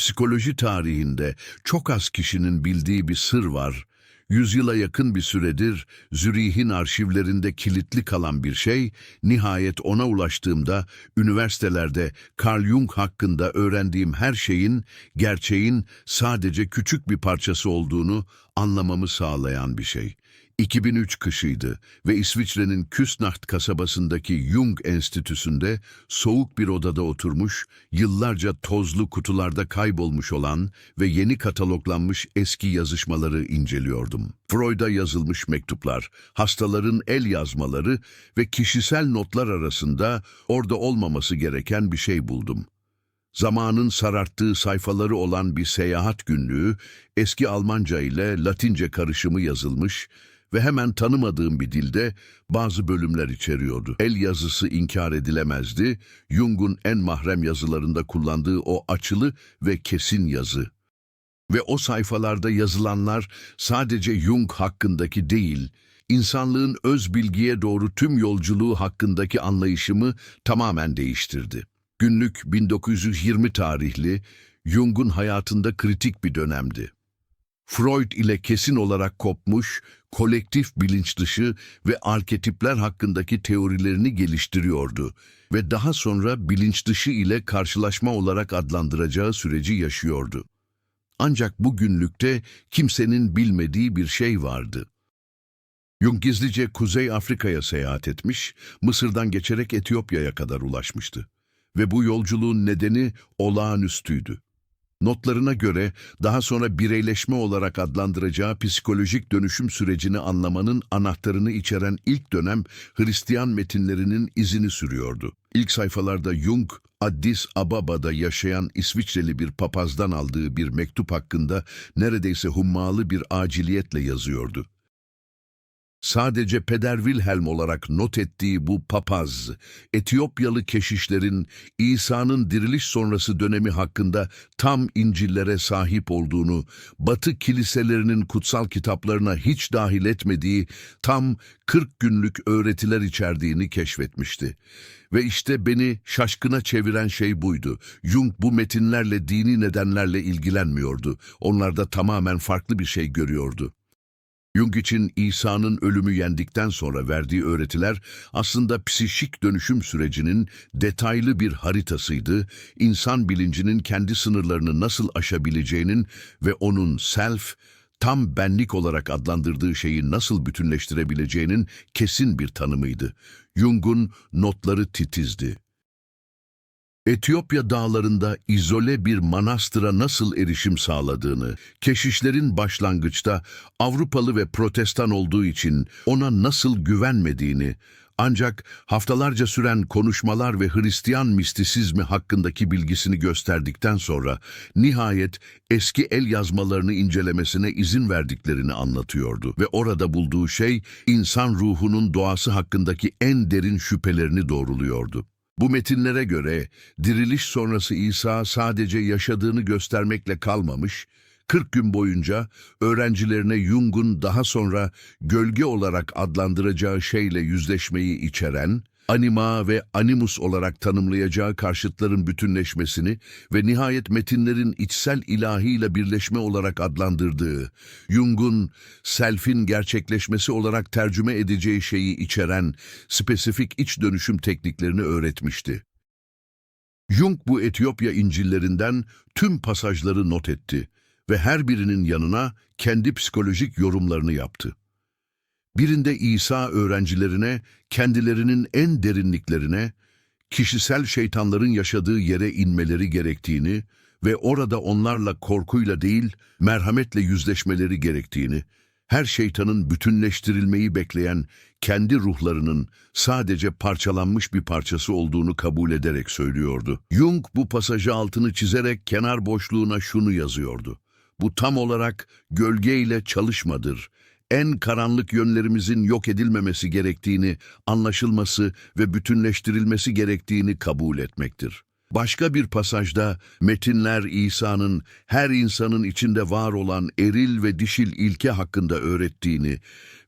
Psikoloji tarihinde çok az kişinin bildiği bir sır var. Yüzyıla yakın bir süredir Zürih'in arşivlerinde kilitli kalan bir şey, nihayet ona ulaştığımda üniversitelerde Carl Jung hakkında öğrendiğim her şeyin, gerçeğin sadece küçük bir parçası olduğunu anlamamı sağlayan bir şey. 2003 kışıydı ve İsviçre'nin Küsnacht kasabasındaki Jung Enstitüsü'nde soğuk bir odada oturmuş, yıllarca tozlu kutularda kaybolmuş olan ve yeni kataloglanmış eski yazışmaları inceliyordum. Freud'a yazılmış mektuplar, hastaların el yazmaları ve kişisel notlar arasında orada olmaması gereken bir şey buldum. Zamanın sararttığı sayfaları olan bir seyahat günlüğü, eski Almanca ile Latince karışımı yazılmış ve hemen tanımadığım bir dilde bazı bölümler içeriyordu. El yazısı inkar edilemezdi, Jung'un en mahrem yazılarında kullandığı o açılı ve kesin yazı. Ve o sayfalarda yazılanlar sadece Jung hakkındaki değil, insanlığın öz bilgiye doğru tüm yolculuğu hakkındaki anlayışımı tamamen değiştirdi. Günlük 1920 tarihli, Jung'un hayatında kritik bir dönemdi. Freud ile kesin olarak kopmuş, kolektif bilinç dışı ve arketipler hakkındaki teorilerini geliştiriyordu ve daha sonra bilinç dışı ile karşılaşma olarak adlandıracağı süreci yaşıyordu. Ancak bu günlükte kimsenin bilmediği bir şey vardı. Jung gizlice Kuzey Afrika'ya seyahat etmiş, Mısır'dan geçerek Etiyopya'ya kadar ulaşmıştı. Ve bu yolculuğun nedeni olağanüstüydü. Notlarına göre daha sonra bireyleşme olarak adlandıracağı psikolojik dönüşüm sürecini anlamanın anahtarını içeren ilk dönem Hristiyan metinlerinin izini sürüyordu. İlk sayfalarda Jung, Addis Ababa'da yaşayan İsviçreli bir papazdan aldığı bir mektup hakkında neredeyse hummalı bir aciliyetle yazıyordu. Sadece Peder Wilhelm olarak not ettiği bu papaz, Etiyopyalı keşişlerin İsa'nın diriliş sonrası dönemi hakkında tam İncil'lere sahip olduğunu, Batı kiliselerinin kutsal kitaplarına hiç dahil etmediği tam 40 günlük öğretiler içerdiğini keşfetmişti. Ve işte beni şaşkına çeviren şey buydu. Jung bu metinlerle dini nedenlerle ilgilenmiyordu. Onlarda tamamen farklı bir şey görüyordu. Jung için İsa'nın ölümü yendikten sonra verdiği öğretiler aslında psişik dönüşüm sürecinin detaylı bir haritasıydı, insan bilincinin kendi sınırlarını nasıl aşabileceğinin ve onun self, tam benlik olarak adlandırdığı şeyi nasıl bütünleştirebileceğinin kesin bir tanımıydı. Jung'un notları titizdi. Etiyopya dağlarında izole bir manastıra nasıl erişim sağladığını, keşişlerin başlangıçta Avrupalı ve protestan olduğu için ona nasıl güvenmediğini, ancak haftalarca süren konuşmalar ve Hristiyan mistisizmi hakkındaki bilgisini gösterdikten sonra nihayet eski el yazmalarını incelemesine izin verdiklerini anlatıyordu ve orada bulduğu şey insan ruhunun doğası hakkındaki en derin şüphelerini doğruluyordu. Bu metinlere göre diriliş sonrası İsa sadece yaşadığını göstermekle kalmamış, 40 gün boyunca öğrencilerine Jung'un daha sonra gölge olarak adlandıracağı şeyle yüzleşmeyi içeren, anima ve animus olarak tanımlayacağı karşıtların bütünleşmesini ve nihayet metinlerin içsel ilahiyle birleşme olarak adlandırdığı, Jung'un selfin gerçekleşmesi olarak tercüme edeceği şeyi içeren spesifik iç dönüşüm tekniklerini öğretmişti. Jung bu Etiyopya İncillerinden tüm pasajları not etti ve her birinin yanına kendi psikolojik yorumlarını yaptı. Birinde İsa öğrencilerine kendilerinin en derinliklerine, kişisel şeytanların yaşadığı yere inmeleri gerektiğini ve orada onlarla korkuyla değil merhametle yüzleşmeleri gerektiğini, her şeytanın bütünleştirilmeyi bekleyen kendi ruhlarının sadece parçalanmış bir parçası olduğunu kabul ederek söylüyordu. Jung bu pasajı altını çizerek kenar boşluğuna şunu yazıyordu. Bu tam olarak gölgeyle çalışmadır. En karanlık yönlerimizin yok edilmemesi gerektiğini, anlaşılması ve bütünleştirilmesi gerektiğini kabul etmektir. Başka bir pasajda metinler İsa'nın her insanın içinde var olan eril ve dişil ilke hakkında öğrettiğini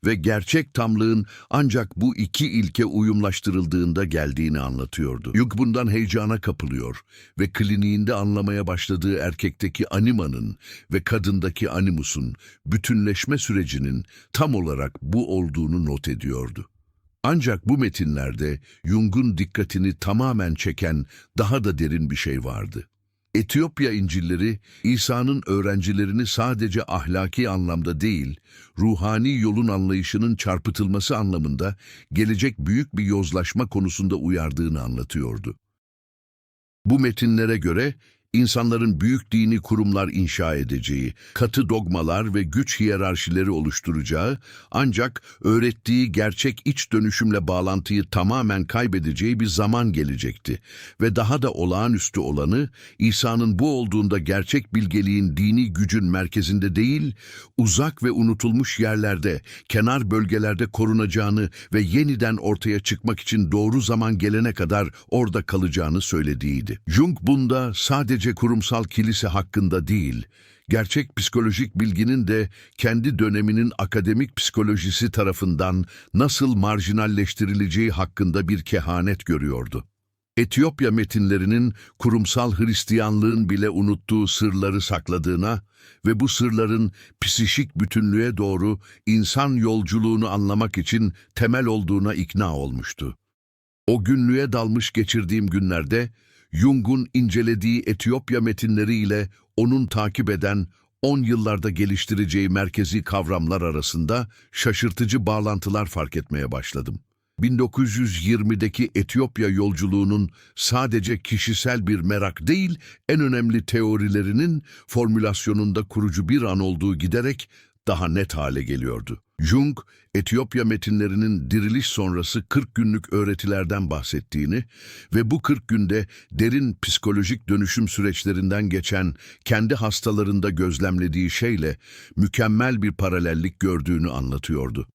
ve gerçek tamlığın ancak bu iki ilke uyumlaştırıldığında geldiğini anlatıyordu. Jung bundan heyecana kapılıyor ve kliniğinde anlamaya başladığı erkekteki animanın ve kadındaki animusun bütünleşme sürecinin tam olarak bu olduğunu not ediyordu. Ancak bu metinlerde Jung'un dikkatini tamamen çeken daha da derin bir şey vardı. Etiyopya İncilleri, İsa'nın öğrencilerini sadece ahlaki anlamda değil, ruhani yolun anlayışının çarpıtılması anlamında gelecek büyük bir yozlaşma konusunda uyardığını anlatıyordu. Bu metinlere göre insanların büyük dini kurumlar inşa edeceği, katı dogmalar ve güç hiyerarşileri oluşturacağı, ancak öğrettiği gerçek iç dönüşümle bağlantıyı tamamen kaybedeceği bir zaman gelecekti. Ve daha da olağanüstü olanı, İsa'nın bu olduğunda gerçek bilgeliğin dini gücün merkezinde değil, uzak ve unutulmuş yerlerde, kenar bölgelerde korunacağını ve yeniden ortaya çıkmak için doğru zaman gelene kadar orada kalacağını söylediğiydi. Jung bunda sadece kurumsal kilise hakkında değil, gerçek psikolojik bilginin de kendi döneminin akademik psikolojisi tarafından nasıl marjinalleştirileceği hakkında bir kehanet görüyordu. Etiyopya metinlerinin kurumsal Hristiyanlığın bile unuttuğu sırları sakladığına ve bu sırların psişik bütünlüğe doğru insan yolculuğunu anlamak için temel olduğuna ikna olmuştu. O günlüğe dalmış geçirdiğim günlerde Jung'un incelediği Etiyopya metinleriyle onun takip eden 10 yıllarda geliştireceği merkezi kavramlar arasında şaşırtıcı bağlantılar fark etmeye başladım. 1920'deki Etiyopya yolculuğunun sadece kişisel bir merak değil, en önemli teorilerinin formülasyonunda kurucu bir an olduğu giderek daha net hale geliyordu. Jung, Etiyopya metinlerinin diriliş sonrası 40 günlük öğretilerden bahsettiğini ve bu 40 günde derin psikolojik dönüşüm süreçlerinden geçen kendi hastalarında gözlemlediği şeyle mükemmel bir paralellik gördüğünü anlatıyordu.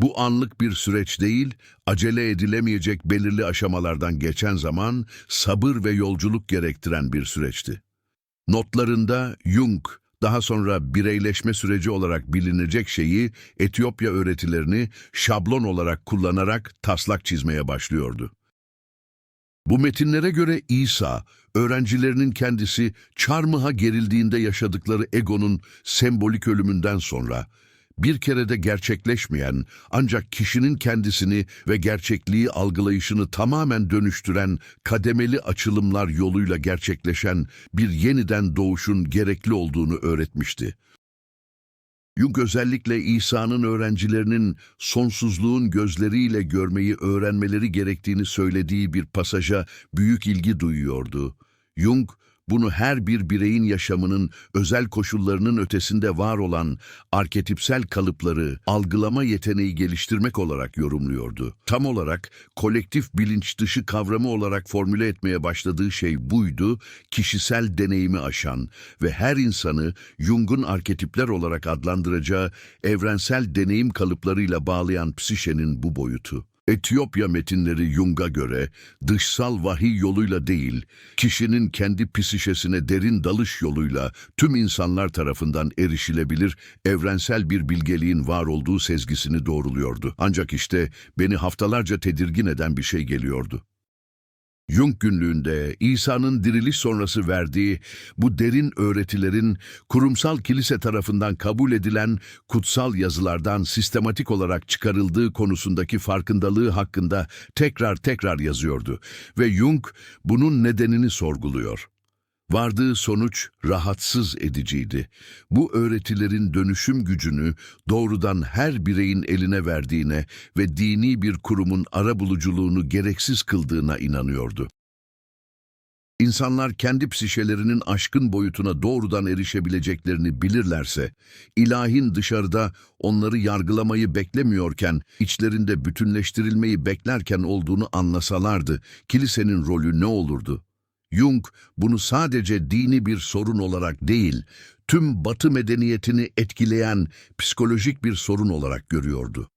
Bu anlık bir süreç değil, acele edilemeyecek belirli aşamalardan geçen zaman sabır ve yolculuk gerektiren bir süreçti. Notlarında Jung, daha sonra bireyleşme süreci olarak bilinecek şeyi Etiyopya öğretilerini şablon olarak kullanarak taslak çizmeye başlıyordu. Bu metinlere göre İsa, öğrencilerinin kendisi çarmıha gerildiğinde yaşadıkları egonun sembolik ölümünden sonra, bir kerede gerçekleşmeyen ancak kişinin kendisini ve gerçekliği algılayışını tamamen dönüştüren kademeli açılımlar yoluyla gerçekleşen bir yeniden doğuşun gerekli olduğunu öğretmişti. Jung özellikle İsa'nın öğrencilerinin sonsuzluğun gözleriyle görmeyi öğrenmeleri gerektiğini söylediği bir pasaja büyük ilgi duyuyordu. Jung, bunu her bir bireyin yaşamının özel koşullarının ötesinde var olan arketipsel kalıpları algılama yeteneği geliştirmek olarak yorumluyordu. Tam olarak kolektif bilinç dışı kavramı olarak formüle etmeye başladığı şey buydu, kişisel deneyimi aşan ve her insanı Jung'un arketipler olarak adlandıracağı evrensel deneyim kalıplarıyla bağlayan psişenin bu boyutu. Etiyopya metinleri Jung'a göre dışsal vahiy yoluyla değil, kişinin kendi psişesine derin dalış yoluyla tüm insanlar tarafından erişilebilir evrensel bir bilgeliğin var olduğu sezgisini doğruluyordu. Ancak işte beni haftalarca tedirgin eden bir şey geliyordu. Jung günlüğünde İsa'nın diriliş sonrası verdiği bu derin öğretilerin kurumsal kilise tarafından kabul edilen kutsal yazılardan sistematik olarak çıkarıldığı konusundaki farkındalığı hakkında tekrar tekrar yazıyordu ve Jung bunun nedenini sorguluyor. Vardığı sonuç rahatsız ediciydi. Bu öğretilerin dönüşüm gücünü doğrudan her bireyin eline verdiğine ve dini bir kurumun arabuluculuğunu gereksiz kıldığına inanıyordu. İnsanlar kendi psişelerinin aşkın boyutuna doğrudan erişebileceklerini bilirlerse, ilahin dışarıda onları yargılamayı beklemiyorken, içlerinde bütünleştirilmeyi beklerken olduğunu anlasalardı, kilisenin rolü ne olurdu? Jung bunu sadece dini bir sorun olarak değil, tüm Batı medeniyetini etkileyen psikolojik bir sorun olarak görüyordu.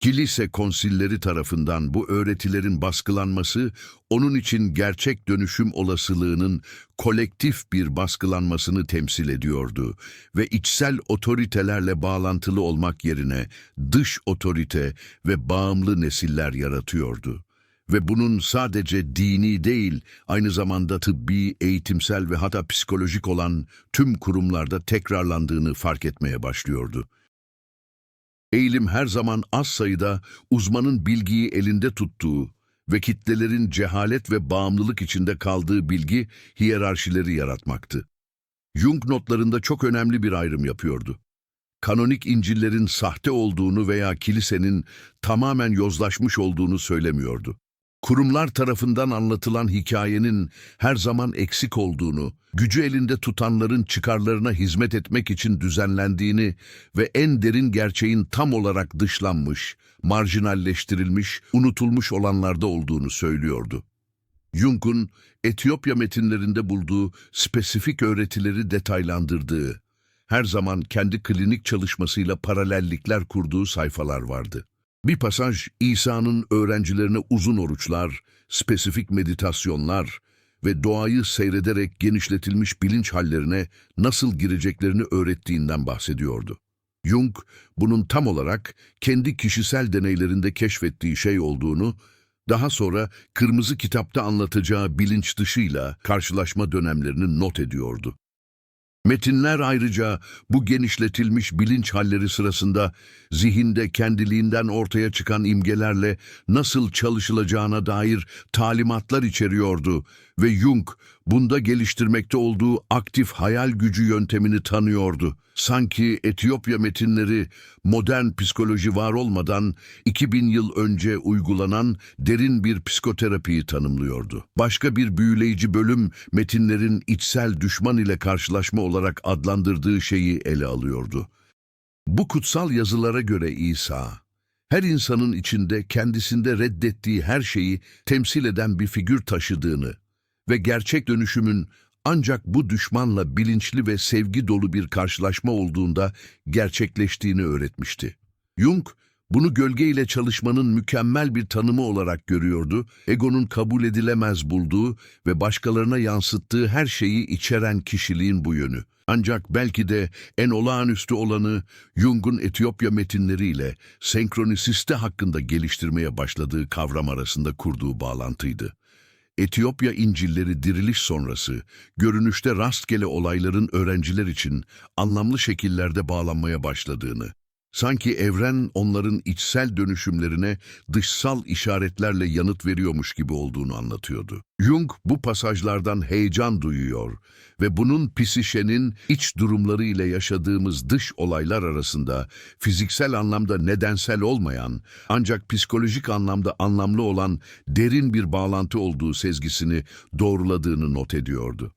Kilise konsilleri tarafından bu öğretilerin baskılanması, onun için gerçek dönüşüm olasılığının kolektif bir baskılanmasını temsil ediyordu ve içsel otoritelerle bağlantılı olmak yerine dış otorite ve bağımlı nesiller yaratıyordu. Ve bunun sadece dini değil, aynı zamanda tıbbi, eğitimsel ve hatta psikolojik olan tüm kurumlarda tekrarlandığını fark etmeye başlıyordu. Eğilim her zaman az sayıda uzmanın bilgiyi elinde tuttuğu ve kitlelerin cehalet ve bağımlılık içinde kaldığı bilgi hiyerarşileri yaratmaktı. Jung notlarında çok önemli bir ayrım yapıyordu. Kanonik İncil'lerin sahte olduğunu veya kilisenin tamamen yozlaşmış olduğunu söylemiyordu. Kurumlar tarafından anlatılan hikayenin her zaman eksik olduğunu, gücü elinde tutanların çıkarlarına hizmet etmek için düzenlendiğini ve en derin gerçeğin tam olarak dışlanmış, marjinalleştirilmiş, unutulmuş olanlarda olduğunu söylüyordu. Jung'un Etiyopya metinlerinde bulduğu spesifik öğretileri detaylandırdığı, her zaman kendi klinik çalışmasıyla paralellikler kurduğu sayfalar vardı. Bir pasaj İsa'nın öğrencilerine uzun oruçlar, spesifik meditasyonlar ve doğayı seyrederek genişletilmiş bilinç hallerine nasıl gireceklerini öğrettiğinden bahsediyordu. Jung, bunun tam olarak kendi kişisel deneylerinde keşfettiği şey olduğunu, daha sonra Kırmızı Kitap'ta anlatacağı bilinç dışıyla karşılaşma dönemlerini not ediyordu. Metinler ayrıca bu genişletilmiş bilinç halleri sırasında zihinde kendiliğinden ortaya çıkan imgelerle nasıl çalışılacağına dair talimatlar içeriyordu ve Jung bunda geliştirmekte olduğu aktif hayal gücü yöntemini tanıyordu. Sanki Etiyopya metinleri modern psikoloji var olmadan 2000 yıl önce uygulanan derin bir psikoterapiyi tanımlıyordu. Başka bir büyüleyici bölüm metinlerin içsel düşman ile karşılaşma olarak adlandırdığı şeyi ele alıyordu. Bu kutsal yazılara göre İsa, her insanın içinde kendisinde reddettiği her şeyi temsil eden bir figür taşıdığını ve gerçek dönüşümün ancak bu düşmanla bilinçli ve sevgi dolu bir karşılaşma olduğunda gerçekleştiğini öğretmişti. Jung, bunu gölgeyle çalışmanın mükemmel bir tanımı olarak görüyordu, egonun kabul edilemez bulduğu ve başkalarına yansıttığı her şeyi içeren kişiliğin bu yönü. Ancak belki de en olağanüstü olanı Jung'un Etiyopya metinleriyle senkronisiste hakkında geliştirmeye başladığı kavram arasında kurduğu bağlantıydı. Etiyopya İncilleri diriliş sonrası, görünüşte rastgele olayların öğrenciler için anlamlı şekillerde bağlanmaya başladığını, sanki evren onların içsel dönüşümlerine dışsal işaretlerle yanıt veriyormuş gibi olduğunu anlatıyordu. Jung bu pasajlardan heyecan duyuyor ve bunun psişenin iç durumları ile yaşadığımız dış olaylar arasında fiziksel anlamda nedensel olmayan ancak psikolojik anlamda anlamlı olan derin bir bağlantı olduğu sezgisini doğruladığını not ediyordu.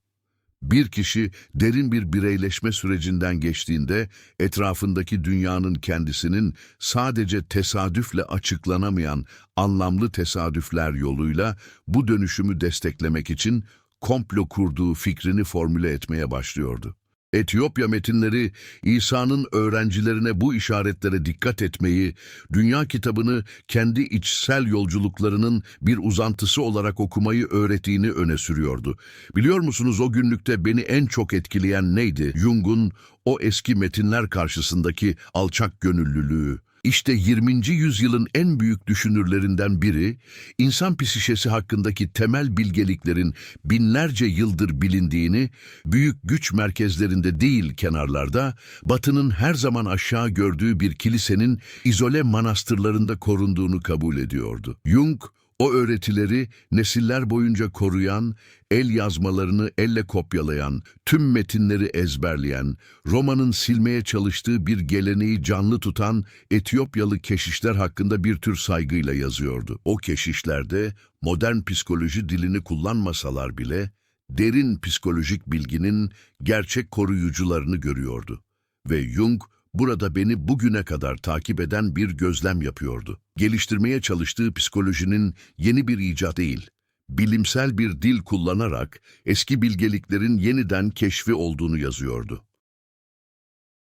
Bir kişi derin bir bireyleşme sürecinden geçtiğinde etrafındaki dünyanın kendisinin sadece tesadüfle açıklanamayan anlamlı tesadüfler yoluyla bu dönüşümü desteklemek için komplo kurduğu fikrini formüle etmeye başlıyordu. Etiyopya metinleri İsa'nın öğrencilerine bu işaretlere dikkat etmeyi, dünya kitabını kendi içsel yolculuklarının bir uzantısı olarak okumayı öğrettiğini öne sürüyordu. Biliyor musunuz o günlükte beni en çok etkileyen neydi? Jung'un o eski metinler karşısındaki alçak gönüllülüğü. İşte 20. yüzyılın en büyük düşünürlerinden biri, insan psişesi hakkındaki temel bilgeliklerin binlerce yıldır bilindiğini, büyük güç merkezlerinde değil kenarlarda, Batı'nın her zaman aşağı gördüğü bir kilisenin izole manastırlarında korunduğunu kabul ediyordu. Jung, o öğretileri nesiller boyunca koruyan, el yazmalarını elle kopyalayan, tüm metinleri ezberleyen, Roma'nın silmeye çalıştığı bir geleneği canlı tutan Etiyopyalı keşişler hakkında bir tür saygıyla yazıyordu. O keşişlerde modern psikoloji dilini kullanmasalar bile derin psikolojik bilginin gerçek koruyucularını görüyordu. Ve Jung burada beni bugüne kadar takip eden bir gözlem yapıyordu. Geliştirmeye çalıştığı psikolojinin yeni bir icat değil, bilimsel bir dil kullanarak eski bilgeliklerin yeniden keşfi olduğunu yazıyordu.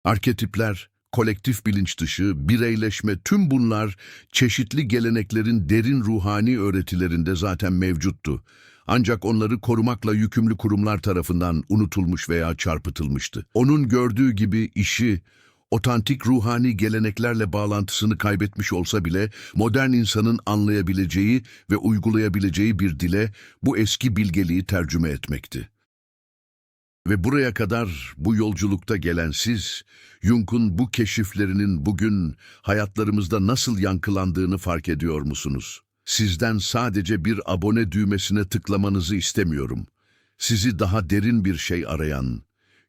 Arketipler, kolektif bilinç dışı, bireyleşme tüm bunlar çeşitli geleneklerin derin ruhani öğretilerinde zaten mevcuttu. Ancak onları korumakla yükümlü kurumlar tarafından unutulmuş veya çarpıtılmıştı. Onun gördüğü gibi işi, otantik ruhani geleneklerle bağlantısını kaybetmiş olsa bile modern insanın anlayabileceği ve uygulayabileceği bir dile bu eski bilgeliği tercüme etmekti. Ve buraya kadar bu yolculukta gelen siz, Jung'un bu keşiflerinin bugün hayatlarımızda nasıl yankılandığını fark ediyor musunuz? Sizden sadece bir abone düğmesine tıklamanızı istemiyorum. Sizi daha derin bir şey arayan,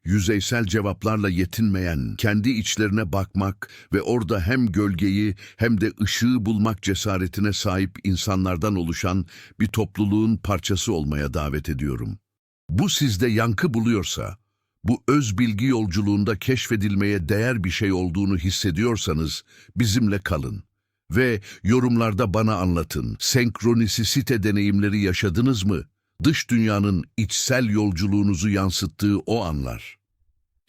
yüzeysel cevaplarla yetinmeyen, kendi içlerine bakmak ve orada hem gölgeyi hem de ışığı bulmak cesaretine sahip insanlardan oluşan bir topluluğun parçası olmaya davet ediyorum. Bu sizde yankı buluyorsa, bu öz bilgi yolculuğunda keşfedilmeye değer bir şey olduğunu hissediyorsanız bizimle kalın. Ve yorumlarda bana anlatın. Senkronisite deneyimleri yaşadınız mı? Dış dünyanın içsel yolculuğunuzu yansıttığı o anlar.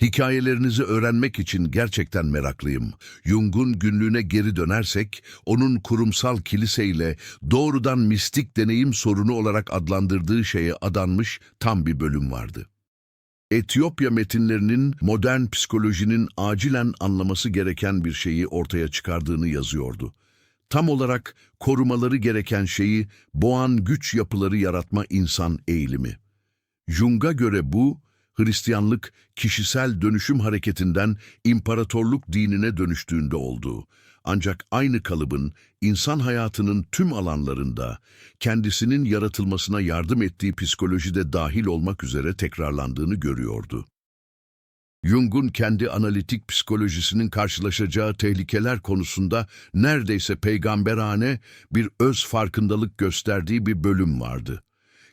Hikayelerinizi öğrenmek için gerçekten meraklıyım. Jung'un günlüğüne geri dönersek, onun kurumsal kiliseyle doğrudan mistik deneyim sorunu olarak adlandırdığı şeye adanmış tam bir bölüm vardı. Etiyopya metinlerinin modern psikolojinin acilen anlaması gereken bir şeyi ortaya çıkardığını yazıyordu. Tam olarak korumaları gereken şeyi boğan güç yapıları yaratma insan eğilimi. Jung'a göre bu, Hristiyanlık kişisel dönüşüm hareketinden imparatorluk dinine dönüştüğünde oldu. Ancak aynı kalıbın insan hayatının tüm alanlarında kendisinin yaratılmasına yardım ettiği psikolojide dahil olmak üzere tekrarlandığını görüyordu. Jung'un kendi analitik psikolojisinin karşılaşacağı tehlikeler konusunda neredeyse peygamberane bir öz farkındalık gösterdiği bir bölüm vardı.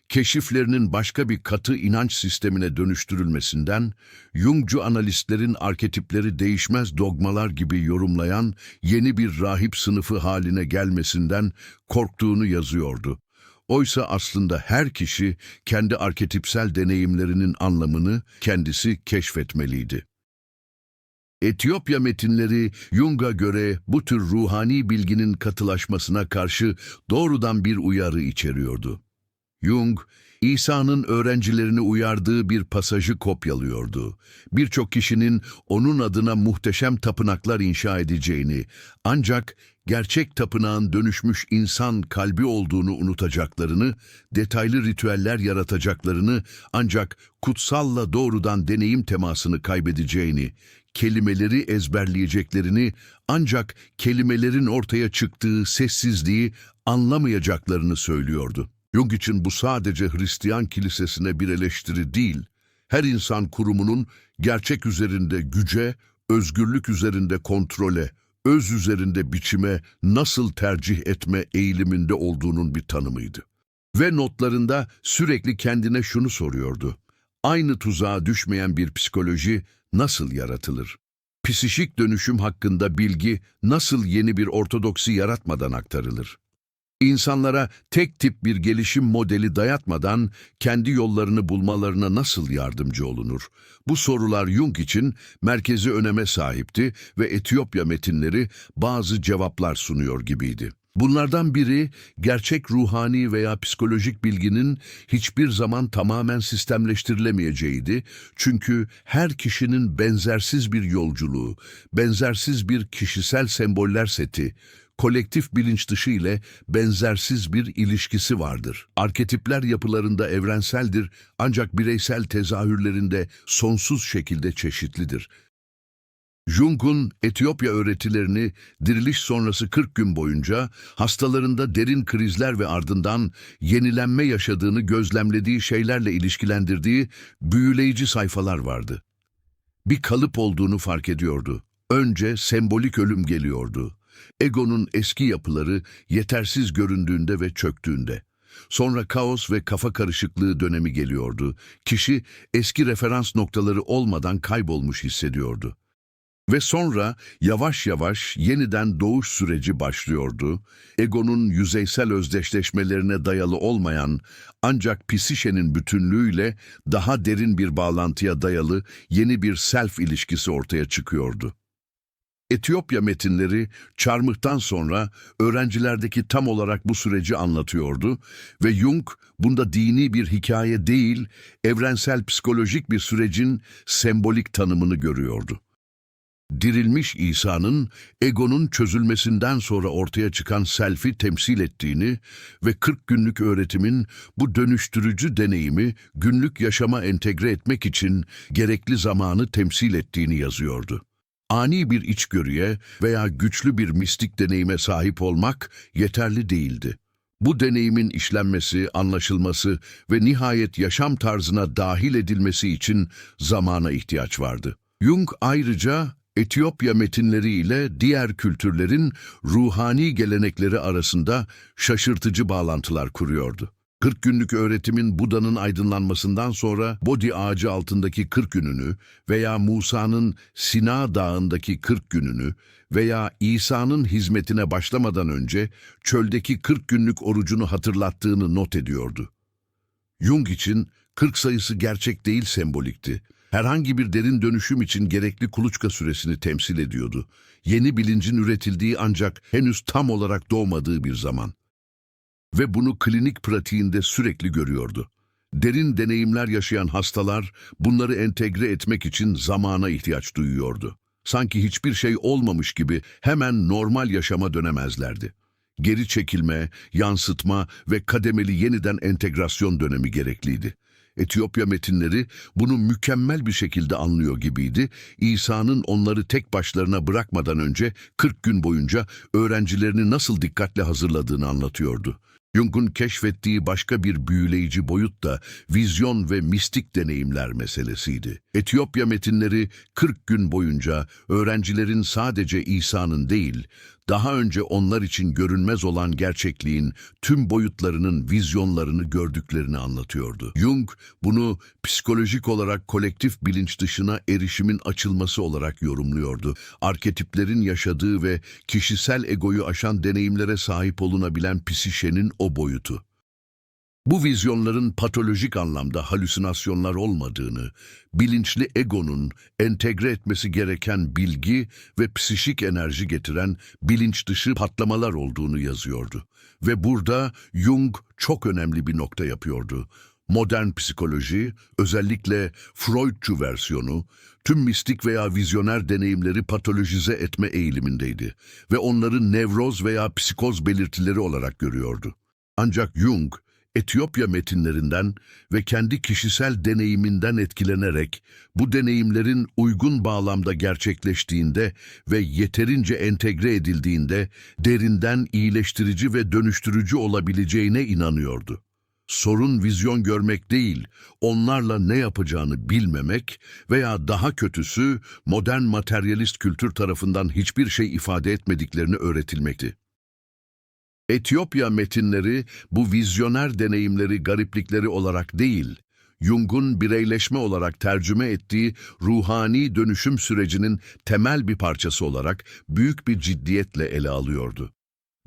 Keşiflerinin başka bir katı inanç sistemine dönüştürülmesinden, Jungcu analistlerin arketipleri değişmez dogmalar gibi yorumlayan yeni bir rahip sınıfı haline gelmesinden korktuğunu yazıyordu. Oysa aslında her kişi kendi arketipsel deneyimlerinin anlamını kendisi keşfetmeliydi. Etiyopya metinleri Jung'a göre bu tür ruhani bilginin katılaşmasına karşı doğrudan bir uyarı içeriyordu. Jung, İsa'nın öğrencilerini uyardığı bir pasajı kopyalıyordu. Birçok kişinin onun adına muhteşem tapınaklar inşa edeceğini, ancak gerçek tapınağın dönüşmüş insan kalbi olduğunu unutacaklarını, detaylı ritüeller yaratacaklarını, ancak kutsalla doğrudan deneyim temasını kaybedeceğini, kelimeleri ezberleyeceklerini, ancak kelimelerin ortaya çıktığı sessizliği anlamayacaklarını söylüyordu. Jung için bu sadece Hristiyan kilisesine bir eleştiri değil, her insan kurumunun gerçek üzerinde güce, özgürlük üzerinde kontrole, öz üzerinde biçime nasıl tercih etme eğiliminde olduğunun bir tanımıydı. Ve notlarında sürekli kendine şunu soruyordu. Aynı tuzağa düşmeyen bir psikoloji nasıl yaratılır? Psişik dönüşüm hakkında bilgi nasıl yeni bir ortodoksi yaratmadan aktarılır? İnsanlara tek tip bir gelişim modeli dayatmadan kendi yollarını bulmalarına nasıl yardımcı olunur? Bu sorular Jung için merkezi öneme sahipti ve Etiyopya metinleri bazı cevaplar sunuyor gibiydi. Bunlardan biri gerçek ruhani veya psikolojik bilginin hiçbir zaman tamamen sistemleştirilemeyeceğiydi. Çünkü her kişinin benzersiz bir yolculuğu, benzersiz bir kişisel semboller seti, kolektif bilinç dışı ile benzersiz bir ilişkisi vardır. Arketipler yapılarında evrenseldir ancak bireysel tezahürlerinde sonsuz şekilde çeşitlidir. Jung'un Etiyopya öğretilerini diriliş sonrası 40 gün boyunca hastalarında derin krizler ve ardından yenilenme yaşadığını gözlemlediği şeylerle ilişkilendirdiği büyüleyici sayfalar vardı. Bir kalıp olduğunu fark ediyordu. Önce sembolik ölüm geliyordu. Egonun eski yapıları yetersiz göründüğünde ve çöktüğünde. Sonra kaos ve kafa karışıklığı dönemi geliyordu. Kişi eski referans noktaları olmadan kaybolmuş hissediyordu. Ve sonra yavaş yavaş yeniden doğuş süreci başlıyordu. Egonun yüzeysel özdeşleşmelerine dayalı olmayan ancak psişenin bütünlüğüyle daha derin bir bağlantıya dayalı yeni bir self ilişkisi ortaya çıkıyordu. Etiyopya metinleri çarmıhtan sonra öğrencilerdeki tam olarak bu süreci anlatıyordu ve Jung bunda dini bir hikaye değil, evrensel psikolojik bir sürecin sembolik tanımını görüyordu. Dirilmiş İsa'nın egonun çözülmesinden sonra ortaya çıkan selfi temsil ettiğini ve 40 günlük öğretimin bu dönüştürücü deneyimi günlük yaşama entegre etmek için gerekli zamanı temsil ettiğini yazıyordu. Ani bir içgörüye veya güçlü bir mistik deneyime sahip olmak yeterli değildi. Bu deneyimin işlenmesi, anlaşılması ve nihayet yaşam tarzına dahil edilmesi için zamana ihtiyaç vardı. Jung ayrıca Etiyopya metinleriyle diğer kültürlerin ruhani gelenekleri arasında şaşırtıcı bağlantılar kuruyordu. 40 günlük öğretimin Buda'nın aydınlanmasından sonra Bodhi ağacı altındaki 40 gününü veya Musa'nın Sina dağındaki 40 gününü veya İsa'nın hizmetine başlamadan önce çöldeki 40 günlük orucunu hatırlattığını not ediyordu. Jung için 40 sayısı gerçek değil sembolikti. Herhangi bir derin dönüşüm için gerekli kuluçka süresini temsil ediyordu. Yeni bilincin üretildiği ancak henüz tam olarak doğmadığı bir zaman. Ve bunu klinik pratiğinde sürekli görüyordu. Derin deneyimler yaşayan hastalar bunları entegre etmek için zamana ihtiyaç duyuyordu. Sanki hiçbir şey olmamış gibi hemen normal yaşama dönemezlerdi. Geri çekilme, yansıtma ve kademeli yeniden entegrasyon dönemi gerekliydi. Etiyopya metinleri bunu mükemmel bir şekilde anlıyor gibiydi. İsa'nın onları tek başlarına bırakmadan önce 40 gün boyunca öğrencilerini nasıl dikkatle hazırladığını anlatıyordu. Jung'un keşfettiği başka bir büyüleyici boyut da vizyon ve mistik deneyimler meselesiydi. Etiyopya metinleri 40 gün boyunca öğrencilerin sadece İsa'nın değil, daha önce onlar için görünmez olan gerçekliğin tüm boyutlarının vizyonlarını gördüklerini anlatıyordu. Jung bunu psikolojik olarak kolektif bilinç dışına erişimin açılması olarak yorumluyordu. Arketiplerin yaşadığı ve kişisel egoyu aşan deneyimlere sahip olunabilen psişenin o boyutu. Bu vizyonların patolojik anlamda halüsinasyonlar olmadığını, bilinçli egonun entegre etmesi gereken bilgi ve psişik enerji getiren bilinç dışı patlamalar olduğunu yazıyordu. Ve burada Jung çok önemli bir nokta yapıyordu. Modern psikoloji, özellikle Freudçu versiyonu, tüm mistik veya vizyoner deneyimleri patolojize etme eğilimindeydi ve onları nevroz veya psikoz belirtileri olarak görüyordu. Ancak Jung, Etiyopya metinlerinden ve kendi kişisel deneyiminden etkilenerek bu deneyimlerin uygun bağlamda gerçekleştiğinde ve yeterince entegre edildiğinde derinden iyileştirici ve dönüştürücü olabileceğine inanıyordu. Sorun vizyon görmek değil, onlarla ne yapacağını bilmemek veya daha kötüsü modern materyalist kültür tarafından hiçbir şey ifade etmediklerini öğretilmekti. Etiyopya metinleri bu vizyoner deneyimleri gariplikleri olarak değil, Jung'un bireyleşme olarak tercüme ettiği ruhani dönüşüm sürecinin temel bir parçası olarak büyük bir ciddiyetle ele alıyordu.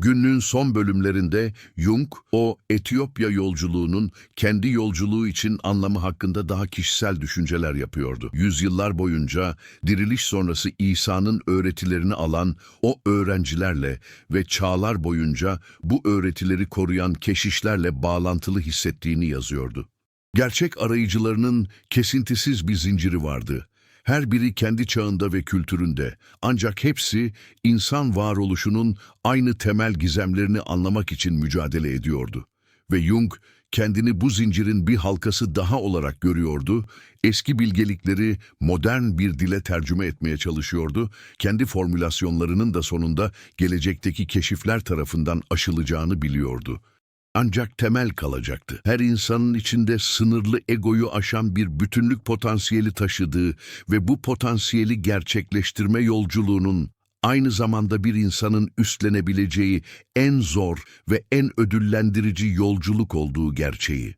Günlüğün son bölümlerinde Jung, o Etiyopya yolculuğunun kendi yolculuğu için anlamı hakkında daha kişisel düşünceler yapıyordu. Yüzyıllar boyunca diriliş sonrası İsa'nın öğretilerini alan o öğrencilerle ve çağlar boyunca bu öğretileri koruyan keşişlerle bağlantılı hissettiğini yazıyordu. Gerçek arayıcılarının kesintisiz bir zinciri vardı. Her biri kendi çağında ve kültüründe. Ancak hepsi insan varoluşunun aynı temel gizemlerini anlamak için mücadele ediyordu. Ve Jung kendini bu zincirin bir halkası daha olarak görüyordu, eski bilgelikleri modern bir dile tercüme etmeye çalışıyordu, kendi formülasyonlarının da sonunda gelecekteki keşifler tarafından aşılacağını biliyordu. Ancak temel kalacaktı. Her insanın içinde sınırlı egoyu aşan bir bütünlük potansiyeli taşıdığı ve bu potansiyeli gerçekleştirme yolculuğunun aynı zamanda bir insanın üstlenebileceği en zor ve en ödüllendirici yolculuk olduğu gerçeği.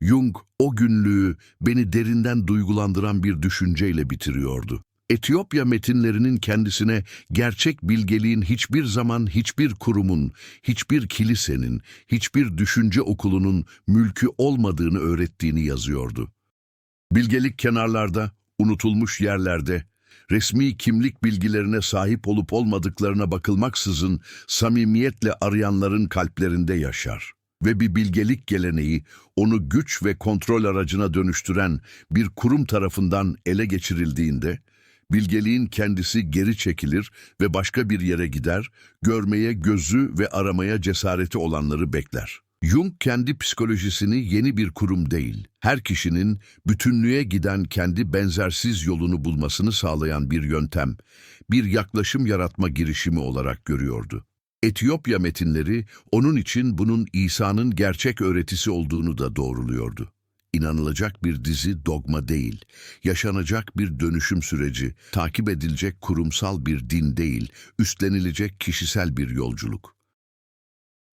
Jung o günlüğü beni derinden duygulandıran bir düşünceyle bitiriyordu. Etiyopya metinlerinin kendisine gerçek bilgeliğin hiçbir zaman hiçbir kurumun, hiçbir kilisenin, hiçbir düşünce okulunun mülkü olmadığını öğrettiğini yazıyordu. Bilgelik kenarlarda, unutulmuş yerlerde, resmi kimlik bilgilerine sahip olup olmadıklarına bakılmaksızın samimiyetle arayanların kalplerinde yaşar. Ve bir bilgelik geleneği onu güç ve kontrol aracına dönüştüren bir kurum tarafından ele geçirildiğinde, bilgeliğin kendisi geri çekilir ve başka bir yere gider, görmeye gözü ve aramaya cesareti olanları bekler. Jung kendi psikolojisini yeni bir kurum değil, her kişinin bütünlüğe giden kendi benzersiz yolunu bulmasını sağlayan bir yöntem, bir yaklaşım yaratma girişimi olarak görüyordu. Etiyopya metinleri onun için bunun İsa'nın gerçek öğretisi olduğunu da doğruluyordu. İnanılacak bir dizi dogma değil, yaşanacak bir dönüşüm süreci, takip edilecek kurumsal bir din değil, üstlenilecek kişisel bir yolculuk.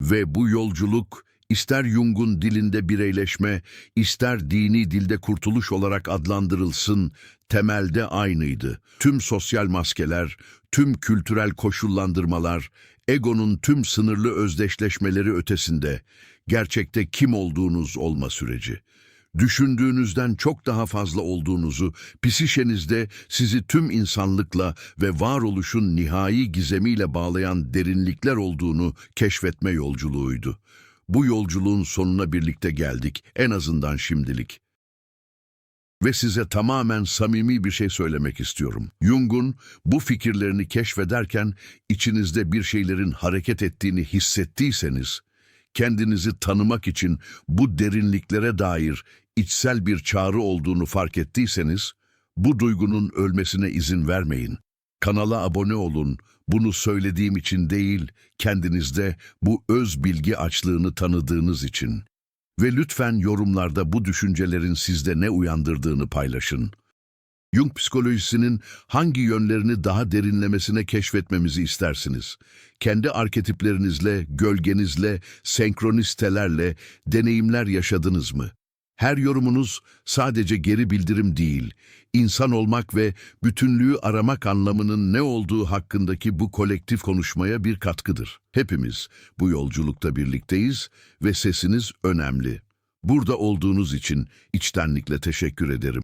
Ve bu yolculuk ister Jung'un dilinde bireyleşme, ister dini dilde kurtuluş olarak adlandırılsın, temelde aynıydı. Tüm sosyal maskeler, tüm kültürel koşullandırmalar, egonun tüm sınırlı özdeşleşmeleri ötesinde, gerçekte kim olduğunuz olma süreci. Düşündüğünüzden çok daha fazla olduğunuzu, psişenizde sizi tüm insanlıkla ve varoluşun nihai gizemiyle bağlayan derinlikler olduğunu keşfetme yolculuğuydu. Bu yolculuğun sonuna birlikte geldik, en azından şimdilik. Ve size tamamen samimi bir şey söylemek istiyorum. Jung'un bu fikirlerini keşfederken içinizde bir şeylerin hareket ettiğini hissettiyseniz, kendinizi tanımak için bu derinliklere dair içsel bir çağrı olduğunu fark ettiyseniz, bu duygunun ölmesine izin vermeyin. Kanala abone olun. Bunu söylediğim için değil, kendinizde bu öz bilgi açlığını tanıdığınız için. Ve lütfen yorumlarda bu düşüncelerin sizde ne uyandırdığını paylaşın. Jung psikolojisinin hangi yönlerini daha derinlemesine keşfetmemizi istersiniz? Kendi arketiplerinizle, gölgenizle, senkronistelerle deneyimler yaşadınız mı? Her yorumunuz sadece geri bildirim değil, insan olmak ve bütünlüğü aramak anlamının ne olduğu hakkındaki bu kolektif konuşmaya bir katkıdır. Hepimiz bu yolculukta birlikteyiz ve sesiniz önemli. Burada olduğunuz için içtenlikle teşekkür ederim.